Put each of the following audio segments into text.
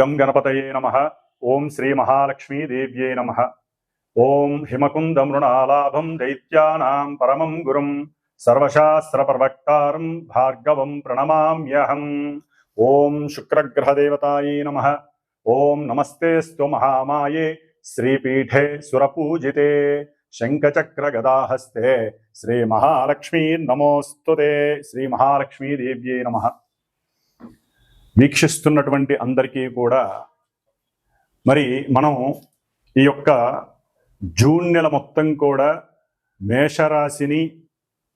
గం గణపతయే నమ ఓం శ్రీ మహాలక్ష్మీ దేవ్యే నమ ఓం హిమకుంద మృణాలాభం దైత్యానాం పరమం గురుం సర్వశాస్త్ర ప్రవక్తారం భార్గవం ప్రణమామ్యహం ఓం శుక్రగ్రహదేవతాయే నమ ఓం నమస్తేస్తు మహామాయే శ్రీపీఠే సురపూజితే శంఖచక్ర గదాహస్తే శ్రీ మహాలక్ష్మీ నమోస్తుతే శ్రీ మహాలక్ష్మీ దేవ్యే నమ వీక్షిస్తున్నటువంటి అందరికీ కూడా మరి మనం ఈ యొక్క జూన్ నెల మొత్తం కూడా మేషరాశిని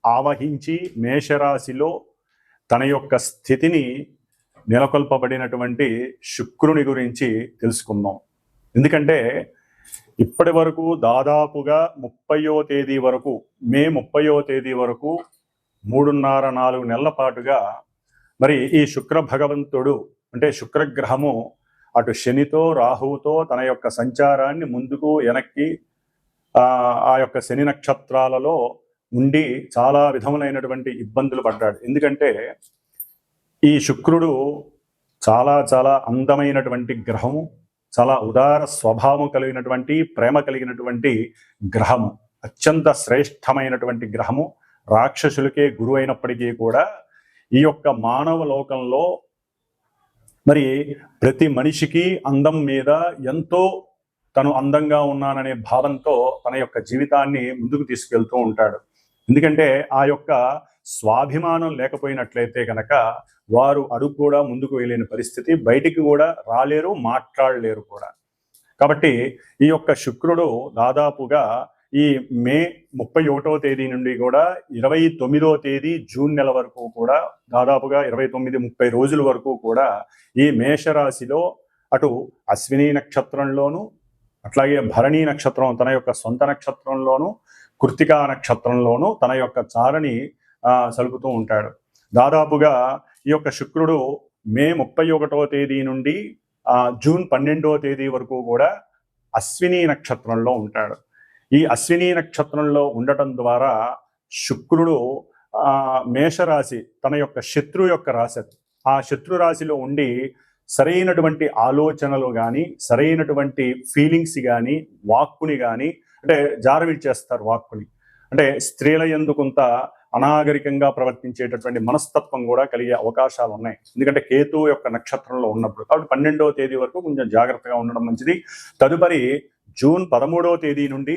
ఆవహించి మేషరాశిలో తన యొక్క స్థితిని నెలకొల్పబడినటువంటి శుక్రుని గురించి తెలుసుకుందాం. ఎందుకంటే ఇప్పటి వరకు దాదాపుగా ముప్పయో తేదీ వరకు మే ముప్పయో తేదీ వరకు మూడున్నర నాలుగు నెలల పాటుగా మరి ఈ శుక్ర భగవంతుడు అంటే శుక్రగ్రహము అటు శనితో రాహువుతో తన యొక్క సంచారాన్ని ముందుకు వెనక్కి ఆ యొక్క శని నక్షత్రాలలో ఉండి చాలా విధములైనటువంటి ఇబ్బందులు పడ్డాడు. ఎందుకంటే ఈ శుక్రుడు చాలా చాలా అందమైనటువంటి గ్రహము చాలా ఉదార స్వభావం కలిగినటువంటి ప్రేమ కలిగినటువంటి గ్రహము. అత్యంత శ్రేష్టమైనటువంటి గ్రహము. రాక్షసులకే గురువు అయినప్పటికీ కూడా ఈ యొక్క మానవ లోకంలో మరి ప్రతి మనిషికి అందం మీద ఎంతో తను అందంగా ఉన్నాననే భావంతో తన యొక్క జీవితాన్ని ముందుకు తీసుకెళ్తూ ఉంటాడు. ఎందుకంటే ఆ యొక్క స్వాభిమానం లేకపోయినట్లయితే కనుక వారు అడుగు కూడా ముందుకు వెళ్ళలేని పరిస్థితి బయటికి కూడా రాలేరు మాట్లాడలేరు కూడా. కాబట్టి ఈ యొక్క శుక్రుడు దాదాపుగా ఈ మే ముప్పై ఒకటో తేదీ నుండి కూడా ఇరవై తొమ్మిదో తేదీ జూన్ నెల వరకు కూడా దాదాపుగా ఇరవై తొమ్మిది ముప్పై రోజుల వరకు కూడా ఈ మేషరాశిలో అటు అశ్విని నక్షత్రంలోను అట్లాగే భరణి నక్షత్రం తన యొక్క సొంత నక్షత్రంలోను కృతికా నక్షత్రంలోను తన యొక్క చారని సలుపుతూ ఉంటాడు. దాదాపుగా ఈ యొక్క శుక్రుడు మే ముప్పై ఒకటో తేదీ నుండి జూన్ పన్నెండో తేదీ వరకు కూడా అశ్విని నక్షత్రంలో ఉంటాడు. ఈ అశ్విని నక్షత్రంలో ఉండటం ద్వారా శుక్రుడు ఆ మేషరాశి తన యొక్క శత్రు యొక్క రాశి ఆ శత్రు రాశిలో ఉండి సరైనటువంటి ఆలోచనలు కానీ సరైనటువంటి ఫీలింగ్స్ కానీ వాక్కుని కానీ అంటే జారవిడ్చేస్తారు వాక్కుని. అంటే స్త్రీల ఎందు కొంత అనాగరికంగా ప్రవర్తించేటటువంటి మనస్తత్వం కూడా కలిగే అవకాశాలు ఉన్నాయి. ఎందుకంటే కేతు యొక్క నక్షత్రంలో ఉన్నప్పుడు కాబట్టి పన్నెండవ తేదీ వరకు కొంచెం జాగ్రత్తగా ఉండడం మంచిది. తదుపరి జూన్ పదమూడవ తేదీ నుండి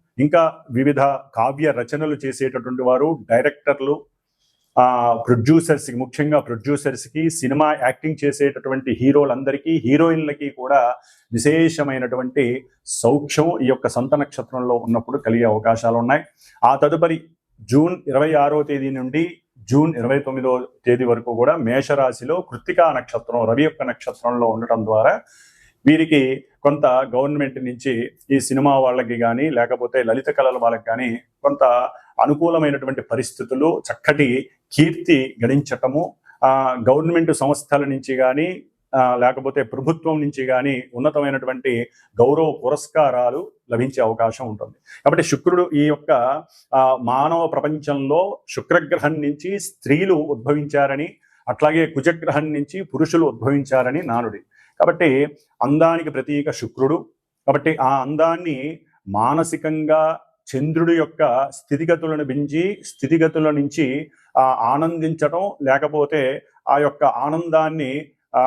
ఇంకా వివిధ కావ్య రచనలు చేసేటటువంటి వారు డైరెక్టర్లు ప్రొడ్యూసర్స్కి ముఖ్యంగా ప్రొడ్యూసర్స్కి సినిమా యాక్టింగ్ చేసేటటువంటి హీరోలందరికీ హీరోయిన్లకి కూడా విశేషమైనటువంటి సౌఖ్యం ఈ యొక్క సంత నక్షత్రంలో ఉన్నప్పుడు కలిగే అవకాశాలు ఉన్నాయి. ఆ తదుపరి జూన్ ఇరవై ఆరో తేదీ నుండి జూన్ ఇరవై తొమ్మిదో తేదీ వరకు కూడా మేషరాశిలో కృత్తికా నక్షత్రం రవి యొక్క నక్షత్రంలో ఉండటం ద్వారా వీరికి కొంత గవర్నమెంట్ నుంచి ఈ సినిమా వాళ్ళకి కానీ లేకపోతే లలిత కళల వాళ్ళకి కానీ కొంత అనుకూలమైనటువంటి పరిస్థితులు చక్కటి కీర్తి గడించటము గవర్నమెంట్ సంస్థల నుంచి కానీ లేకపోతే ప్రభుత్వం నుంచి కానీ ఉన్నతమైనటువంటి గౌరవ పురస్కారాలు లభించే అవకాశం ఉంటుంది. కాబట్టి శుక్రుడు ఈ యొక్క మానవ ప్రపంచంలో శుక్రగ్రహం నుంచి స్త్రీలు ఉద్భవించారని అట్లాగే కుజగ్రహం నుంచి పురుషులు ఉద్భవించారని నానుడి. కాబట్టి అందానికి ప్రతీక శుక్రుడు. కాబట్టి ఆ అందాన్ని మానసికంగా చంద్రుడి యొక్క స్థితిగతులను మించి స్థితిగతుల నుంచి ఆ ఆనందించటం లేకపోతే ఆ యొక్క ఆనందాన్ని ఆ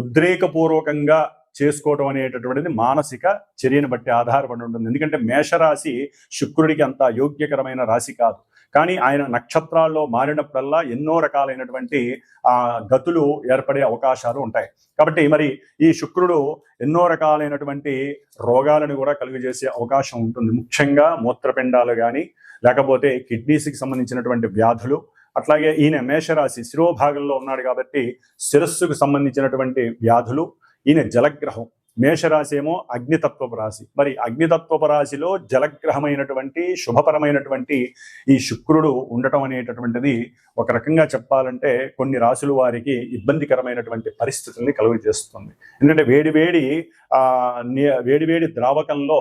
ఉద్రేకపూర్వకంగా చేసుకోవటం అనేటటువంటిది మానసిక చర్యను బట్టి ఆధారపడి ఉంటుంది. ఎందుకంటే మేషరాశి శుక్రుడికి అంత యోగ్యకరమైన రాశి కాదు. కానీ ఆయన నక్షత్రాల్లో మారినప్పుడల్లా ఎన్నో రకాలైనటువంటి గతులు ఏర్పడే అవకాశాలు ఉంటాయి. కాబట్టి మరి ఈ శుక్రుడు ఎన్నో రకాలైనటువంటి రోగాలను కూడా కలుగజేసే అవకాశం ఉంటుంది. ముఖ్యంగా మూత్రపిండాలు కానీ లేకపోతే కిడ్నీస్కి సంబంధించినటువంటి వ్యాధులు అట్లాగే ఈయన మేషరాశి శిరోభాగంలో ఉన్నాడు కాబట్టి శిరస్సుకు సంబంధించినటువంటి వ్యాధులు ఈయన జలగ్రహం మేషరాశి ఏమో అగ్నితత్వపు రాశి. మరి అగ్నితత్వపు రాశిలో జలగ్రహమైనటువంటి శుభపరమైనటువంటి ఈ శుక్రుడు ఉండటం అనేటటువంటిది ఒక రకంగా చెప్పాలంటే కొన్ని రాశులు వారికి ఇబ్బందికరమైనటువంటి పరిస్థితుల్ని కలుగు చేస్తుంది ఎందుకంటే వేడివేడి వేడివేడి ఆ ద్రావకంలో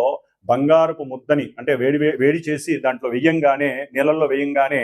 బంగారపు ముద్దని అంటే వేడి వేడి చేసి దాంట్లో వెయ్యంగానే నీళ్ళల్లో వేయంగానే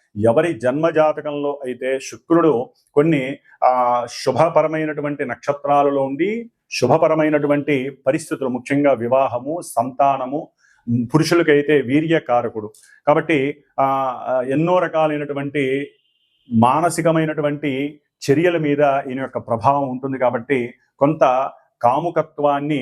ఎవరి జన్మ జాతకంలో అయితే శుక్రుడు కొన్ని ఆ శుభపరమైనటువంటి నక్షత్రాలలో ఉండి శుభపరమైనటువంటి పరిస్థితులు ముఖ్యంగా వివాహము సంతానము పురుషులకైతే వీర్యకారకుడు. కాబట్టి ఎన్నో రకాలైనటువంటి మానసికమైనటువంటి చర్యల మీద ఈయన యొక్క ప్రభావం ఉంటుంది కాబట్టి కొంత కాముకత్వాన్ని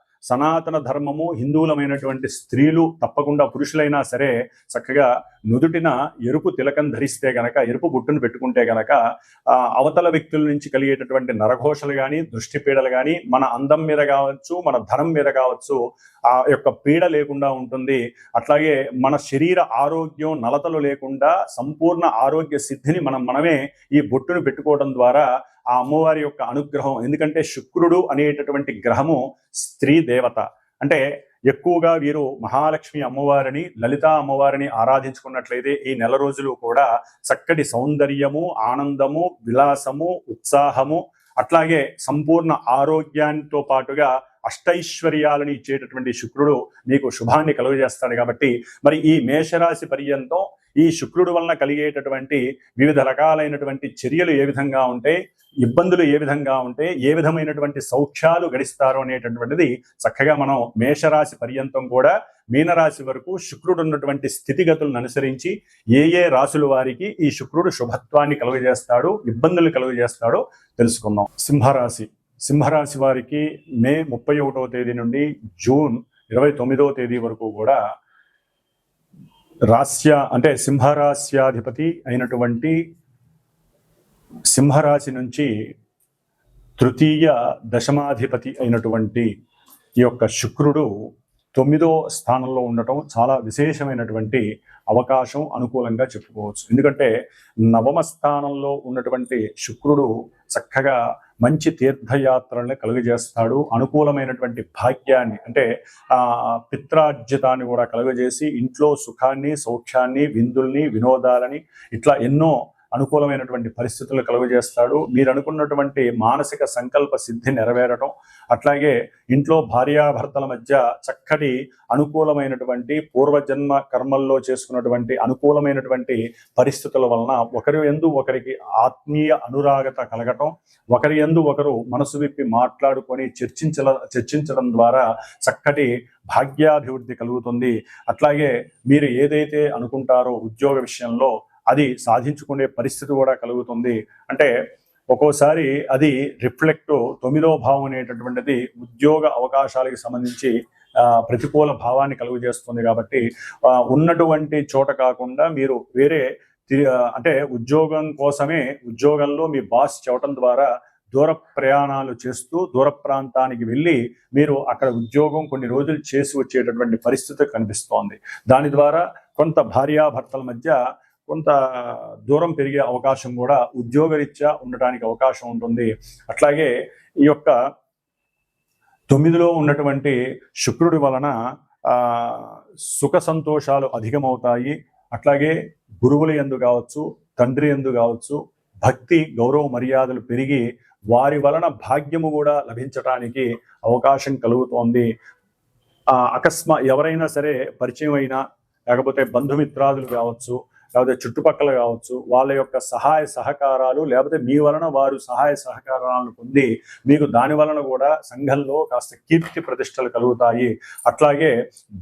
సనాతన ధర్మము హిందువులమైనటువంటి స్త్రీలు తప్పకుండా పురుషులైనా సరే చక్కగా నుదుటిన ఎరుపు తిలకం ధరిస్తే గనక ఎరుపు బుట్టును పెట్టుకుంటే గనక ఆ, అవతల వ్యక్తుల నుంచి కలిగేటటువంటి నరఘోషలు కానీ దృష్టి పీడలు కానీ మన అందం మీద కావచ్చు మన ధనం మీద కావచ్చు ఆ యొక్క పీడ లేకుండా ఉంటుంది. అట్లాగే మన శరీర ఆరోగ్యం నలతలు లేకుండా సంపూర్ణ ఆరోగ్య సిద్ధిని మనం మనమే ఈ బొట్టును పెట్టుకోవడం ద్వారా ఆ అమ్మవారి యొక్క అనుగ్రహం ఎందుకంటే శుక్రుడు అనేటటువంటి గ్రహము స్త్రీ దేవత. అంటే ఎక్కువగా వీరు మహాలక్ష్మి అమ్మవారిని లలిత అమ్మవారిని ఆరాధించుకున్నట్లయితే ఈ నెల రోజులు కూడా చక్కటి సౌందర్యము ఆనందము విలాసము ఉత్సాహము అట్లాగే సంపూర్ణ ఆరోగ్యంతో పాటుగా అష్టైశ్వర్యాలను ఇచ్చేటటువంటి శుక్రుడు మీకు శుభాన్ని కలుగజేస్తాడు కాబట్టి మరి ఈ మేషరాశి పర్యంతం ఈ శుక్రుడు వలన కలిగేటటువంటి వివిధ రకాలైనటువంటి చర్యలు ఏ విధంగా ఉంటే ఇబ్బందులు ఏ విధంగా ఉంటే ఏ విధమైనటువంటి సౌఖ్యాలు గడిస్తారు అనేటటువంటిది చక్కగా మనం మేషరాశి పర్యంతం కూడా మీనరాశి వరకు శుక్రుడు ఉన్నటువంటి స్థితిగతులను అనుసరించి ఏ ఏ రాశుల వారికి ఈ శుక్రుడు శుభత్వాన్ని కలుగజేస్తాడు ఇబ్బందులు కలుగజేస్తాడో తెలుసుకుందాం. సింహరాశి సింహరాశి వారికి మే ముప్పై ఒకటవ తేదీ నుండి జూన్ ఇరవై తొమ్మిదవ తేదీ వరకు కూడా రాస్య అంటే సింహరాశ్యాధిపతి అయినటువంటి సింహరాశి నుంచి తృతీయ దశమాధిపతి అయినటువంటి ఈ యొక్క శుక్రుడు తొమ్మిదో స్థానంలో ఉండటం చాలా విశేషమైనటువంటి అవకాశం అనుకూలంగా చెప్పుకోవచ్చు. ఎందుకంటే నవమ స్థానంలో ఉన్నటువంటి శుక్రుడు చక్కగా మంచి తీర్థయాత్రల్ని కలుగజేస్తాడు. అనుకూలమైనటువంటి భాగ్యాన్ని అంటే ఆ పిత్రార్జితాన్ని కూడా కలుగజేసి ఇంట్లో సుఖాన్ని సౌఖ్యాన్ని విందుల్ని వినోదాలని ఇట్లా ఎన్నో అనుకూలమైనటువంటి పరిస్థితులు కలుగజేస్తాడు. మీరు అనుకున్నటువంటి మానసిక సంకల్ప సిద్ధి నెరవేరటం అట్లాగే ఇంట్లో భార్యాభర్తల మధ్య చక్కటి అనుకూలమైనటువంటి పూర్వజన్మ కర్మల్లో చేసుకున్నటువంటి అనుకూలమైనటువంటి పరిస్థితుల వలన ఒకరి ఎందు ఒకరికి ఆత్మీయ అనురాగత కలగటం ఒకరి ఎందు ఒకరు మనసు విప్పి మాట్లాడుకొని చర్చించల చర్చించడం ద్వారా చక్కటి భాగ్యాభివృద్ధి కలుగుతుంది. అట్లాగే మీరు ఏదైతే అనుకుంటారో ఉద్యోగ విషయంలో అది సాధించుకునే పరిస్థితి కూడా కలుగుతుంది. అంటే ఒక్కోసారి అది రిఫ్లెక్ట్ తొమ్మిదో భావం అనేటటువంటిది ఉద్యోగ అవకాశాలకు సంబంధించి ప్రతికూల భావాన్ని కలుగజేస్తుంది కాబట్టి ఉన్నటువంటి చోట కాకుండా మీరు వేరే అంటే ఉద్యోగం కోసమే ఉద్యోగంలో మీ బాస్ చెప్పడం ద్వారా దూర ప్రయాణాలు చేస్తూ దూర ప్రాంతానికి వెళ్ళి మీరు అక్కడ ఉద్యోగం కొన్ని రోజులు చేసి వచ్చేటటువంటి పరిస్థితి కనిపిస్తోంది. దాని ద్వారా కొంత భార్యాభర్తల మధ్య కొంత దూరం పెరిగే అవకాశం కూడా ఉద్యోగరీత్యా ఉండటానికి అవకాశం ఉంటుంది. అట్లాగే ఈ యొక్క తొమ్మిదిలో ఉన్నటువంటి శుక్రుడి వలన సుఖ సంతోషాలు అధికమవుతాయి. అట్లాగే గురువుల ఎందు కావచ్చు తండ్రి ఎందు కావచ్చు భక్తి గౌరవ మర్యాదలు పెరిగి వారి వలన భాగ్యము కూడా లభించటానికి అవకాశం కలుగుతోంది. ఆ, అకస్మా ఎవరైనా సరే పరిచయం అయినా లేకపోతే బంధుమిత్రాదులు కావచ్చు లేకపోతే చుట్టుపక్కల కావచ్చు వాళ్ళ యొక్క సహాయ సహకారాలు లేకపోతే మీ వలన వారు సహాయ సహకారాలను పొంది మీకు దాని వలన కూడా సంఘంలో కాస్త కీర్తి ప్రతిష్టలు కలుగుతాయి. అట్లాగే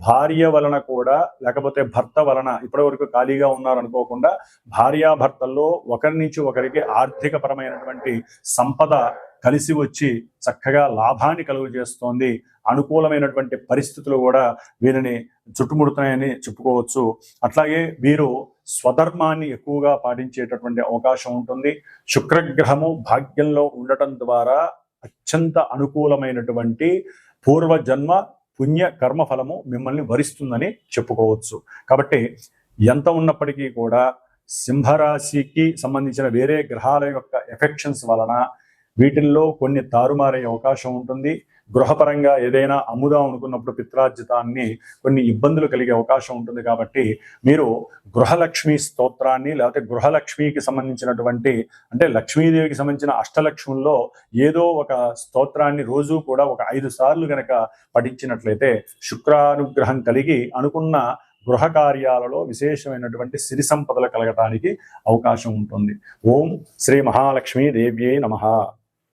భార్య వలన కూడా లేకపోతే భర్త వలన ఇప్పటివరకు ఖాళీగా ఉన్నారు అనుకోకుండా భార్యాభర్తల్లో ఒకరి నుంచి ఒకరికి ఆర్థికపరమైనటువంటి సంపద కలిసి వచ్చి చక్కగా లాభాన్ని కలుగు చేస్తోంది. అనుకూలమైనటువంటి పరిస్థితులు కూడా వీరిని చుట్టుముడుతున్నాయని చెప్పుకోవచ్చు. అట్లాగే వీరు స్వధర్మాన్ని ఎక్కువగా పాటించేటటువంటి అవకాశం ఉంటుంది. శుక్రగ్రహము భాగ్యంలో ఉండటం ద్వారా అత్యంత అనుకూలమైనటువంటి పూర్వజన్మ పుణ్య కర్మఫలము మిమ్మల్ని వరిస్తుందని చెప్పుకోవచ్చు. కాబట్టి ఎంత ఉన్నప్పటికీ కూడా సింహరాశికి సంబంధించిన వేరే గ్రహాల యొక్క ఎఫెక్షన్స్ వలన వీటిల్లో కొన్ని తారుమారే అవకాశం ఉంటుంది. గృహపరంగా ఏదైనా అమ్ముదాం అనుకున్నప్పుడు పిత్రార్జితాన్ని కొన్ని ఇబ్బందులు కలిగే అవకాశం ఉంటుంది కాబట్టి మీరు గృహలక్ష్మి స్తోత్రాన్ని లేకపోతే గృహలక్ష్మికి సంబంధించినటువంటి అంటే లక్ష్మీదేవికి సంబంధించిన అష్టలక్ష్ముల్లో ఏదో ఒక స్తోత్రాన్ని రోజు కూడా ఒక ఐదు సార్లు గనక పఠించినట్లయితే శుక్రానుగ్రహం కలిగి అనుకున్న గృహ కార్యాలలో విశేషమైనటువంటి సిరి సంపదలు కలగటానికి అవకాశం ఉంటుంది. ఓం శ్రీ మహాలక్ష్మీ దేవ్యై నమ.